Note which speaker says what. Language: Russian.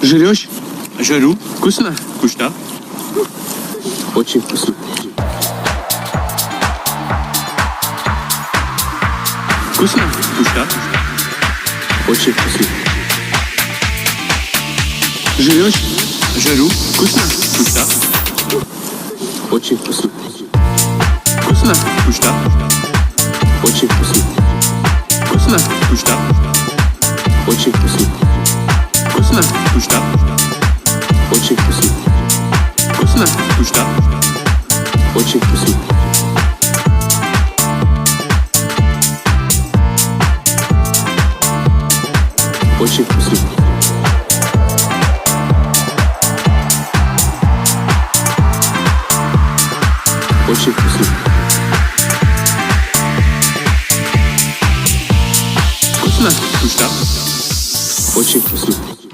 Speaker 1: Жрешь?
Speaker 2: Жру.
Speaker 1: Вкусно?
Speaker 2: Вкусно.
Speaker 1: Очень вкусно. Вкусно?
Speaker 2: Вкусно.
Speaker 1: Очень вкусно. Жрешь?
Speaker 2: Жру.
Speaker 1: Вкусно?
Speaker 2: Вкусно.
Speaker 1: Очень вкусно. Вкусно?
Speaker 2: Вкусно.
Speaker 1: Очень вкусно. Вкусно?
Speaker 2: Вкусно.
Speaker 1: Очень вкусно. Вкусно?
Speaker 2: Вкусно.
Speaker 1: Очень вкусно. Вкусно?
Speaker 2: Вкусно.
Speaker 1: Очень вкусно. Очень вкусно. Очень вкусно. Вкусно? Вкусно. Очень вкусно.